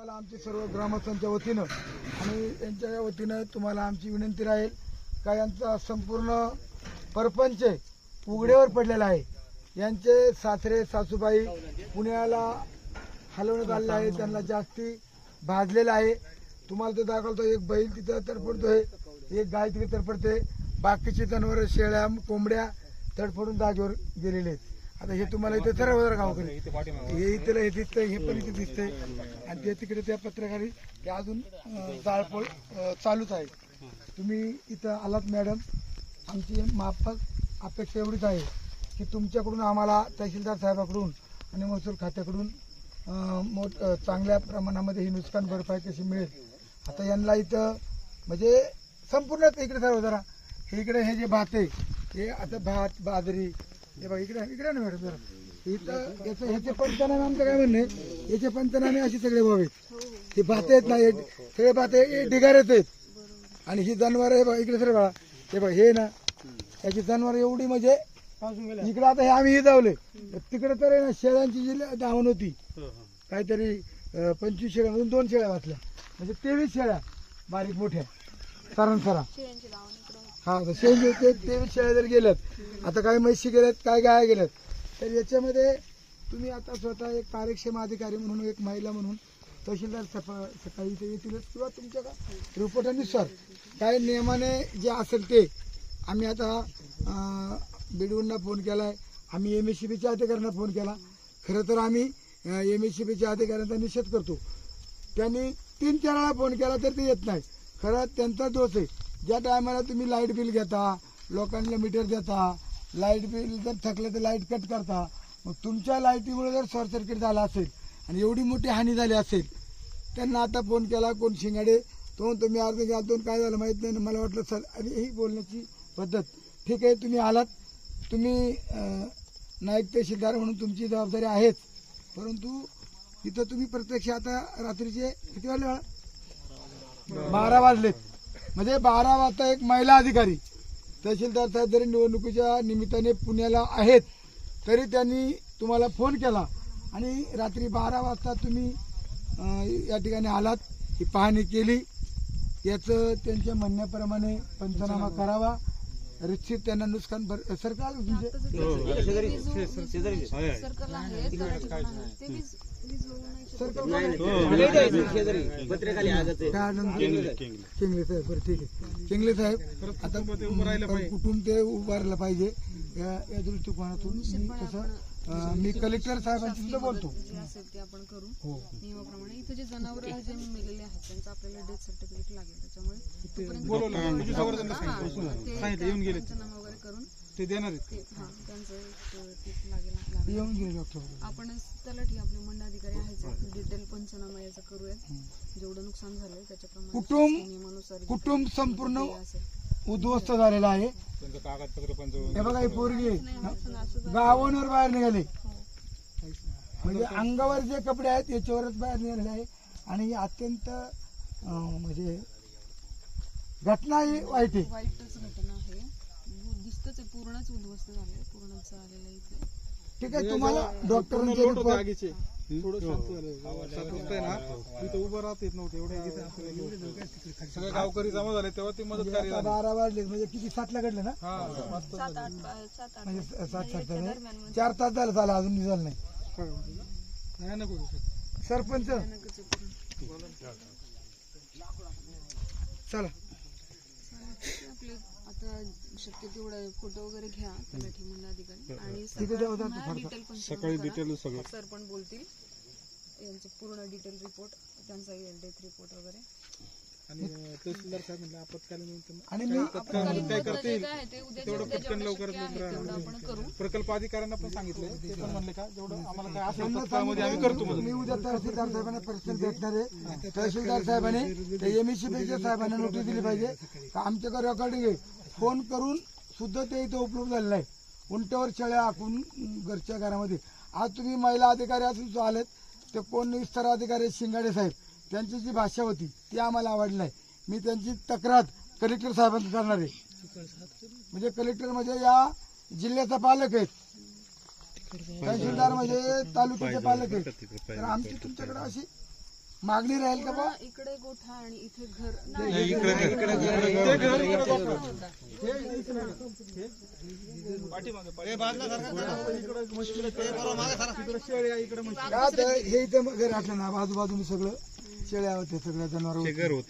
मला आमच्या सर्व ग्रामस्थांच्या वतीनं आणि यांच्या वतीनं तुम्हाला आमची विनंती राहील. का यांचा संपूर्ण परपंच उघड्यावर पडलेला आहे. यांचे सासरे सासूबाई पुण्याला हलवण्यात आलेले आहे त्यांना जास्ती भाजलेलं आहे. तुम्हाला तो दाखवतो एक बैल तिथं तडफडतोय एक गाय तिथे तडफडते. बाकीची जनावरं शेळ्या कोंबड्या तडफडून जागेवर गेलेले आहेत. आता हे तुम्हाला इथे सर्व जरा गाव हे इथलं हे दिसतंय हे पण इथे दिसतंय. आणि ते तिकडे त्या पत्रकारी ते अजून जाळपोळ चालूच आहे. तुम्ही इथं आलात मॅडम. आमची माफक अपेक्षा एवढीच आहे की तुमच्याकडून आम्हाला तहसीलदार साहेबाकडून आणि महसूल खात्याकडून मोठ चांगल्या प्रमाणामध्ये ही नुकसान भरपाई कशी मिळेल. आता यांना इथं म्हणजे संपूर्ण इकडे सर्व जरा इकडे हे जे भात आहे हे आता भात बाजरी हे बघा इकडे इकडे ना मॅडम जरा. इथं याचं ह्याचे पंचनामे आमचं काय म्हणणे याचे पंचनामे असे सगळे व्हावे हे भात आहेत ना हे सगळे भात हे ढिगाऱ्यात आहेत. आणि ही जनावर हे बघा इकडे सर बघा हे बघा हे ना याची जनावर एवढी म्हणजे इकडे आता हे आम्ही हे जावले तिकडे तर आहे ना शेळ्यांची जी धावण होती काहीतरी पंचवीस शेळ्यामधून दोन शेळ्या वाचल्या. म्हणजे तेवीस शेळ्या बारीक मोठ्या. सरांसरा हा तर शेळी ते तेवीस शेळ्या जर गेल्यात आता काय म्हशी गेल्यात काय गाय गेल्यात तर याच्यामध्ये तुम्ही आता स्वतः एक कार्यक्षम अधिकारी म्हणून एक महिला म्हणून तहसीलदार सफा सकाळी इथे येतीलच किंवा तुमच्या का रिपोर्टानुसार काय नियमाने जे असेल ते आम्ही आता अं, फोन केला आहे आम्ही एम एस सी बीच्या अधिकाऱ्यांना फोन केला. खरं तर आम्ही एम एस सी बीच्या अधिकाऱ्यांचा निषेध करतो. त्यांनी तीन चार वेळा फोन केला तर ते येत नाही खरं त्यांचा दोष आहे. ज्या टायमाला तुम्ही लाइट बिल घेता लोकांना मीटर देता लाइट बिल जर थकलं तर लाइट कट करता मग तुमच्या लाईटीमुळे जर शॉर्ट सर्किट झाला असेल आणि एवढी मोठी हानी झाली असेल त्यांना आता फोन केला कोण शिंगाडे? तो तुम्ही अर्ज घ्या दोन काय झालं माहीत नाही मला वाटलं सर आणि ही बोलण्याची पद्धत. ठीक आहे तुम्ही आलात. तुम्ही नायक तहसीलदार म्हणून तुमची जबाबदारी आहेच. परंतु इथं तुम्ही प्रत्यक्ष आता रात्रीचे किती वाजले बारा वाजलेत. म्हणजे बारा वाजता एक महिला अधिकारी तहसीलदार साहेब जरी निवडणुकीच्या निमित्ताने पुण्याला आहेत तरी त्यांनी तुम्हाला फोन केला. आणि रात्री बारा वाजता तुम्ही अं, या ठिकाणी आलात ही पाहणी केली. याचं त्यांच्या म्हणण्याप्रमाणे पंचनामा करावा. निश्चित त्यांना नुकसान भर सरकार तुमचे चिंगले आहे. साहेब बरं ठीक आहे चिंगले साहेब आता कुटुंब ते उभारलं पाहिजे या या दृष्टिकोनातून कसं मी कलेक्टर साहेबांशी सुद्धा बोलतो. असेल ते आपण करू. हो. नियमाप्रमाणे इथे जे जनावर जे मेलेले आहेत त्यांचं आपल्याला डेथ सर्टिफिकेट लागेल. त्याच्यामुळे तोपर्यंत- हा, ते येऊन गेले. पंचनामा वगैरे करून ते देणार आहेत. ते हा त्यांचं एक ते लागेल लागेल. येऊन गेले डॉक्टर आपण तलाठी आपले मंडळाधिकारी डिटेल पंचनामा याचा करूया जेवढं नुकसान झालंय त्याच्याप्रमाणे कुटुंब- नियमानुसार जे कुटुंब संपूर्ण काही असेल. उद्ध्वस्त झालेलं आहे. त्यांचं कागदपत्र पण हे बघा ही पोरगी आहे. गावांवर बाहेर निघाले. म्हणजे अंगावर जे कपडे आहेत याच्यावरच बाहेर निघालेले आहे. आणि ही अत्यंत अं, म्हणजे घटना ही वाईट आहे. वाईटच घटना आहे. दिसतच आहे पूर्णच उद्ध्वस्त झालंय पूर्णच आलेलं आहे इथे. ठीक आहे तुम्हाला डॉक्टरांचे आगीचे थोडं शांत झालं. सात वाजता आहे ना? तिथं उभं राहत येत नव्हते एवढ्या इथे सगळे लोक- सगळे गावकरी जमा झाले तेव्हा ते मदत म्हणजे कार्य बारा वाजले म्हणजे किती? सातला घडलं ना? हा वाजता सात आठ सात आठ. म्हणजे सात सात झाले चार तास झालं झालं अजून निघालं नाही. नाही नको सरपंच. चला. आपले आता शक्य तेवढा फोटो वगैरे घ्या तलाठी आणि डिटेल सकाळी डिटेल सगळं. सर पण बोलतील. यांचे पूर्ण डिटेल रिपोर्ट त्यांचा येईल डेथ रिपोर्ट वगैरे. आणि तहसीलदार साहेब म्हणले आपत्कालीन आणि मी काय आहे ते उद्याच्या उद्या जेवढं लवकरात शक्य आहे तेवढं आपण करू. प्रकल्प अधिकाऱ्यांना पण सांगितलं ते पण म्हणले का जेवढं आम्हाला काय असेल तत्काळमध्ये आम्ही करतो मदत. मी उद्या तहसीलदार साहेबांना पर्सनल भेटणार आहे. तहसीलदार साहेबांनी एम एस साहेबांना नोटीस दिली पाहिजे. का आमच्याकडे रेकॉर्डिंग आहे. फोन करून सुद्धा ते इथं उपलब्ध झालेलं आहे उंट्यावर शेळ्या आखून घरच्या घरामध्ये. आज तुम्ही महिला अधिकारी असून जो आलेत. ते कोण? विस्तार अधिकारी आहेत, शिंगाडे साहेब. त्यांची जी भाषा होती ती आम्हाला आवडली नाही मी त्यांची तक्रार कलेक्टर साहेबांना करणार आहे. म्हणजे कलेक्टर म्हणजे या जिल्ह्याचा पालक आहेत तहसीलदार म्हणजे तालुक्याचे पालक आहेत तर आमची तुमच्याकडे अशी मागणी राहील का बा? इकडे गोठा आणि इथे घर. हे इथं घर असलं ना आजूबाजूने सगळं. शेळ्या होते सगळ्या जनावर घर होतं.